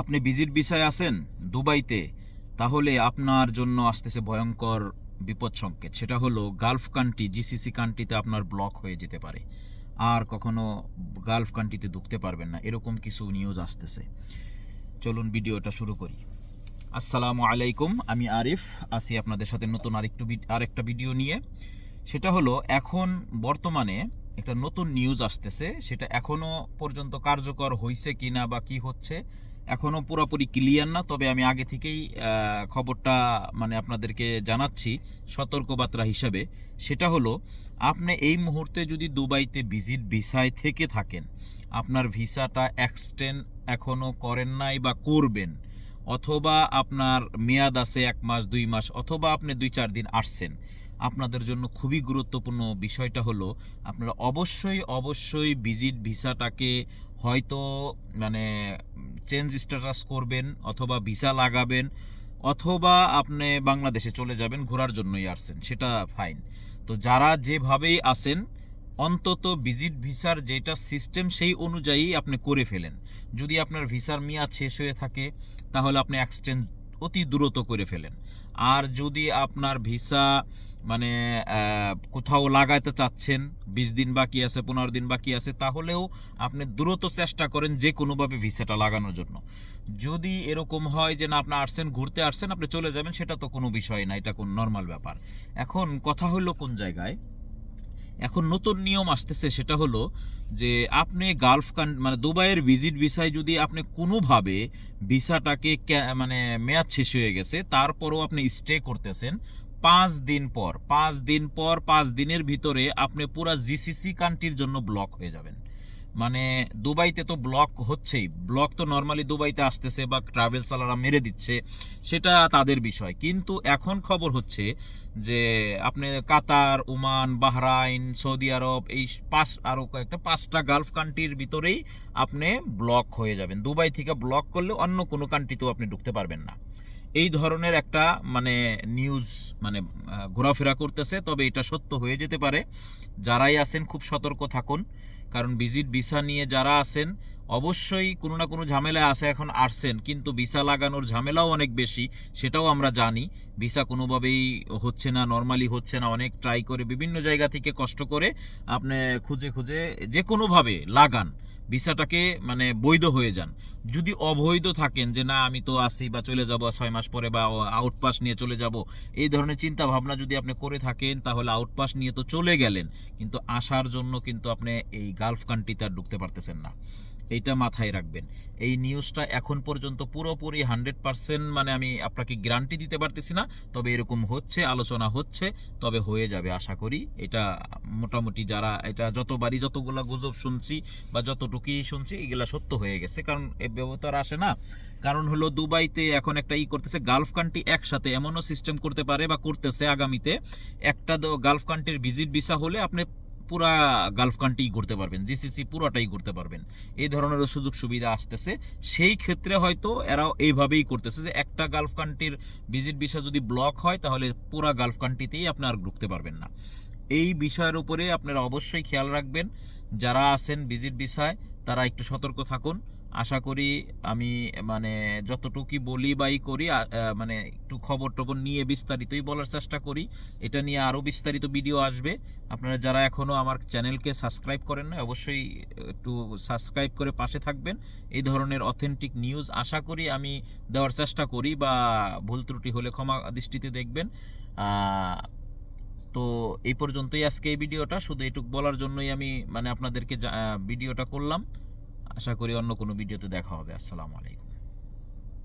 আপনি ভিজিট বিষয় আছেন দুবাইতে, তাহলে আপনার জন্য আসতেছে ভয়ঙ্কর বিপদ সংকেত। সেটা হলো গালফ কান্ট্রি, জিসিসি কান্ট্রিতে আপনার ব্লক হয়ে যেতে পারে। আর কখনো গালফ কান্ট্রিতে ঢুকতে পারবেন না। এরকম কিছু নিউজ আসতেছে। চলুন ভিডিওটা শুরু করি। আসসালামু আলাইকুম, আমি আরিফ। আছি আপনাদের সাথে নতুন আরেকটু আরেকটা ভিডিও নিয়ে। সেটা হলো এখন বর্তমানে একটা নতুন নিউজ আসতেছে। সেটা এখনও পর্যন্ত কার্যকর হয়েছে কিনা বা কি হচ্ছে এখনও পুরোপুরি ক্লিয়ার না, তবে আমি আগে থেকেই খবরটা মানে আপনাদেরকে জানাচ্ছি সতর্কবার্তা হিসাবে। সেটা হলো, আপনি এই মুহূর্তে যদি দুবাইতে ভিজিট ভিসায় থেকে থাকেন, আপনার ভিসাটা এক্সটেন্ড এখনও করেন নাই বা করবেন, অথবা আপনার মেয়াদ আছে এক মাস, দুই মাস, অথবা আপনি দুই চার দিন আসছেন আপনাদের জন্য খুবই গুরুত্বপূর্ণ বিষয়টা হলো, আপনারা অবশ্যই অবশ্যই ভিজিট ভিসাটাকে হয়তো মানে চেঞ্জ স্ট্যাটাস করবেন অথবা ভিসা লাগাবেন অথবা আপনি বাংলাদেশে চলে যাবেন, ঘোরার জন্যই আসছেন, সেটা ফাইন তো যারা যেভাবেই আসেন, অন্তত ভিজিট ভিসার যেটা সিস্টেম সেই অনুযায়ী আপনি করে ফেলেন। যদি আপনার ভিসার মেয়াদ শেষ হয়ে থাকে, তাহলে আপনি এক্সটেন্ড অতি দ্রুত করে ফেলেন। আর যদি আপনার ভিসা মানে কোথাও লাগাইতে চাচ্ছেন, বিশ দিন বাকি আছে, পনেরো দিন বাকি আছে, তাহলেও আপনি দ্রুত চেষ্টা করেন যে কোনোভাবে ভিসাটা লাগানোর জন্য। যদি এরকম হয় যে না, আপনি আসছেন, ঘুরতে আসছেন, আপনি চলে যাবেন, সেটা তো কোনো বিষয় না, এটা কোন নর্মাল ব্যাপার। এখন কথা হলো কোন জায়গায়? এখন নতুন নিয়ম আসতেছে, সেটা হলো যে আপনি গালফ কান মানে দুবাইয়ের ভিজিট ভিসায় যদি আপনি কোনোভাবে ভিসাটাকে মানে মেয়াদ শেষ হয়ে গেছে, তারপরও আপনি স্টে করতেছেন পাঁচ দিন পর, পাঁচ দিন পর, পাঁচ দিনের ভিতরে আপনি পুরা জিসিসি কান্ট্রির জন্য ব্লক হয়ে যাবেন। মানে দুবাইতে তো ব্লক হচ্ছেই। ব্লক তো নর্মালি দুবাইতে আসতেছে বা ট্রাভেল সালারা মেরে দিচ্ছে, সেটা তাদের বিষয়। কিন্তু এখন খবর হচ্ছে যে আপনি Qatar, Oman, Bahrain, Saudi Arab, এই পাঁচ আরও কয়েকটা পাঁচটা গালফ কান্ট্রির ভিতরেই আপনি ব্লক হয়ে যাবেন। দুবাই থেকে ব্লক করলে অন্য কোনো কান্ট্রিতেও আপনি ঢুকতে পারবেন না। এই ধরনের একটা মানে নিউজ মানে ঘোরাফেরা করতেছে, তবে এটা সত্য হয়ে যেতে পারে। যারাই আছেন খুব সতর্ক থাকুন। কারণ ভিজিট ভিসা নিয়ে যারা আসেন অবশ্যই কোনো না কোনো ঝামেলায় আসে এখন আসছেন। কিন্তু ভিসা লাগানোর ঝামেলাও অনেক বেশি, সেটাও আমরা জানি। ভিসা কোনোভাবেই হচ্ছে না নর্মালি হচ্ছে না। অনেক ট্রাই করে বিভিন্ন জায়গা থেকে কষ্ট করে আপনি খুঁজে খুঁজে যে কোনোভাবে লাগান। ভিসাটাকে মানে বৈধ হয়ে যান। যদি অবৈধ থাকেন যে না, আমি তো আসি বা চলে যাব ছয় মাস পরে বা আউটপাস নিয়ে চলে যাব, এই ধরনের চিন্তা ভাবনা যদি আপনি করে থাকেন, তাহলে আউটপাস নিয়ে তো চলে গেলেন। কিন্তু আসার জন্য কিন্তু আপনি এই গালফ কান্ট্রিতে আর ঢুকতে পারতেছেন না। এইটা মাথায় রাখবেন। এই নিউজটা এখন পর্যন্ত পুরোপুরি হান্ড্রেড পার্সেন্ট মানে আমি আপনাকে গ্যারান্টি দিতে পারতেছি না, তবে এরকম হচ্ছে, আলোচনা হচ্ছে, তবে হয়ে যাবে আশা করি। এটা মোটামুটি যারা এটা যতবারই যতগুলা গুজব শুনছি বা যতটুকুই শুনছি, এগুলা সত্য হয়ে গেছে। কারণ এ ব্যবতার আসে না। কারণ হলো দুবাইতে এখন একটা ই করতেছে, গালফ কান্ট্রি একসাথে এমনও সিস্টেম করতে পারে বা করতেছে আগামীতে। একটা গালফ কান্ট্রির ভিজিট ভিসা হলে আপনি পুরা গালফ কান্ট্রি ঘুরতে পারবেন জিসিসি পুরোটাই ঘুরতে পারবেন। এই ধরনের সুযোগ সুবিধা আসতেছে। সেই ক্ষেত্রে হয়তো এরাও এইভাবেই করতেছে যে একটা গালফ কান্ট্রির ভিজিট বিষয় যদি ব্লক হয়, তাহলে পুরা গালফ কান্ট্রিতেই আপনি আর ঢুকতে পারবেন না। এই বিষয়ের উপরে আপনারা অবশ্যই খেয়াল রাখবেন। যারা আছেন ভিজিট বিষয় তারা একটু সতর্ক থাকুন। আশা করি আমি মানে যতটুকুই বলি বাই করি মানে একটু খবর টবর নিয়ে বিস্তারিতই বলার চেষ্টা করি। এটা নিয়ে আরও বিস্তারিত ভিডিও আসবে। আপনারা যারা এখনও আমার চ্যানেলকে সাবস্ক্রাইব করেন না অবশ্যই একটু সাবস্ক্রাইব করে পাশে থাকবেন। এই ধরনের অথেন্টিক নিউজ আশা করি আমি দেওয়ার চেষ্টা করি বা ভুল ত্রুটি হলে ক্ষমা দৃষ্টিতে দেখবেন। তো এই পর্যন্তই আজকে এই ভিডিওটা। শুধু এটুক বলার জন্যই আমি মানে আপনাদেরকে ভিডিওটা করলাম। আশা করি অন্য কোনো ভিডিওতে দেখা হবে। আসসালামু আলাইকুম।